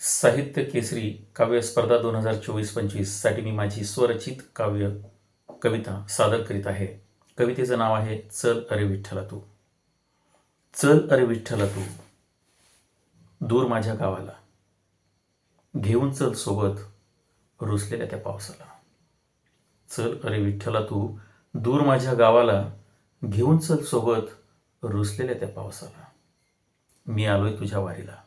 साहित्य केसरी काव्य स्पर्धा दोन हजार चोवीस पंचवीससाठी मी माझी स्वरचित काव्य कविता सादर करीत आहे. कवितेचं नाव आहे चल अरे विठ्ठला तू चल अरे विठ्ठला तू दूर माझ्या गावाला. घेऊन चल सोबत रुसलेल्या त्या पावसाला. चल अरे विठ्ठला तू दूर माझ्या गावाला. घेऊन चल सोबत रुसलेल्या त्या पावसाला. मी आलोय तुझ्या वारीला.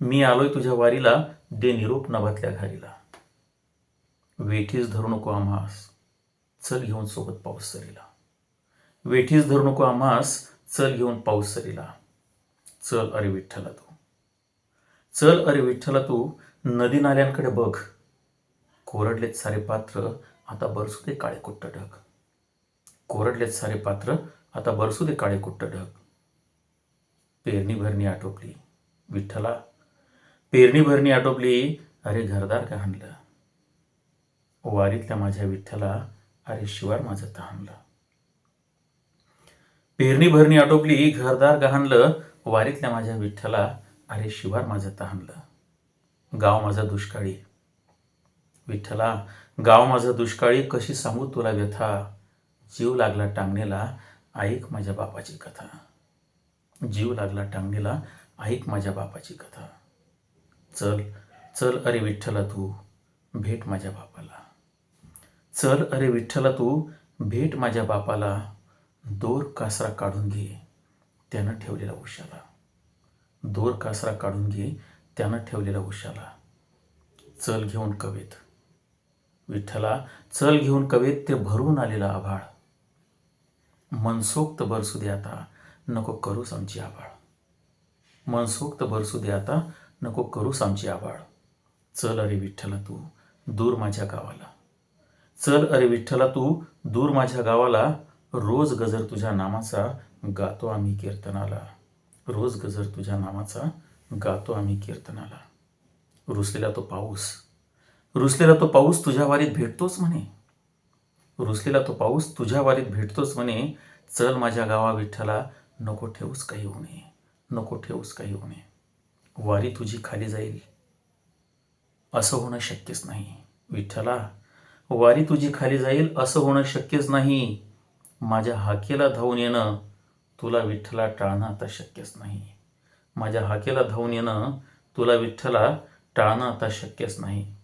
मी आलोय तुझ्या वारीला दे निरोप नभातल्या घारीला. वेठीस धरू नको आम्हास चल घेऊन सोबत पाऊस सरीला. वेठीस धरू नको आम्हास चल घेऊन पाऊस सरीला. चल अरे विठ्ठला तू. चल अरे विठ्ठला तू नदी नाल्यांकडे बघ. कोरडलेत सारे पात्र आता बरसू दे काळे कुट्ट ढग. कोरडलेत सारे पात्र आता बरसू दे काळे कुट्ट ढग. पेरणी भरणी आटोपली. विठ्ठला पेरणी भरणी आटोपली. अरे घरदार का हाणलं? वारीतल्या माझ्या विठ्ठला अरे शिवार माझं तहानलं पेरणी भरणी आटोपली. घरदार गहाणलं वारीतल्या माझ्या विठ्ठला अरे शिवार माझं तहानलं गाव माझा दुष्काळी. विठ्ठला गाव माझं दुष्काळी. कशी सांगू तुला व्यथा? जीव लागला टांगणेला. ऐक माझ्या बापाची कथा. जीव लागला टांगणीला ऐक माझ्या बापाची कथा. चल चल अरे विठ्ठला तू भेट माझ्या बापाला. चल अरे विठ्ठला तू भेट माझ्या बापाला दोर कासरा काढून घे त्यानं ठेवलेला उशाला. दोर कासरा काढून घे त्यानं ठेवलेला उशाला. चल घेऊन कवेत. विठ्ठला चल घेऊन कवेत ते भरून आलेला आभाळ. मनसोक्त बरसू दे आता नको करूस आमची आभाळ मनसोक्त भरसू दे आता नको करूस आमची आभाळ चल अरे विठ्ठला तू दूर माझ्या गावाला. चल अरे विठ्ठला तू दूर माझ्या गावाला. रोज गजर तुझ्या नामाचा गातो आम्ही कीर्तनाला. रोज गजर तुझ्या नामाचा गातो आम्ही कीर्तनाला. रुसलेला तो पाऊस. रुसलेला तो पाऊस तुझ्या वारीत भेटतोच म्हणे. रुसलेला तो पाऊस तुझ्या वारीत भेटतोच म्हणे. चल माझ्या गावा विठ्ठला नको ठेवूस काही होणे नको ठेवूस काही होणे वारी तुझी खाली जाईल. असं होणं शक्यच नाही. विठ्ठला वारी तुझी खाली जाईल असं होणं शक्यच नाही. माझ्या हाकेला धावून येणं तुला विठ्ठला टाळणं आता शक्यच नाही. माझ्या हाकेला धावून येणं तुला विठ्ठला टाळणं आता शक्यच नाही.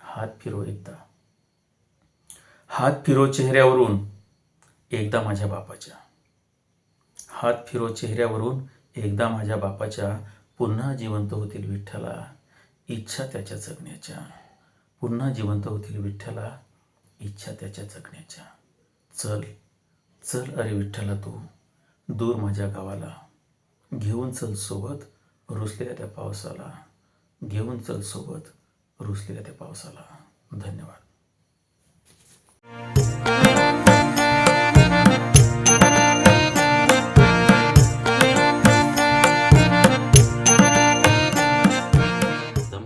हात फिरो एकदा. हात फिरो चेहऱ्यावरून. एकदा माझ्या बापाच्या. हात फिरो चेहऱ्यावरून एकदा माझ्या बापाच्या पुन्हा जिवंत होतील विठ्ठला इच्छा त्याच्या जगण्याच्या. पुन्हा जिवंत होतील विठ्ठला इच्छा त्याच्या जगण्याच्या. चल चल अरे विठ्ठला तू दूर माझ्या गावाला. घेऊन चल सोबत रुसलेल्या त्या पावसाला. घेऊन चल सोबत रुसलेल्या त्या पावसाला. धन्यवाद.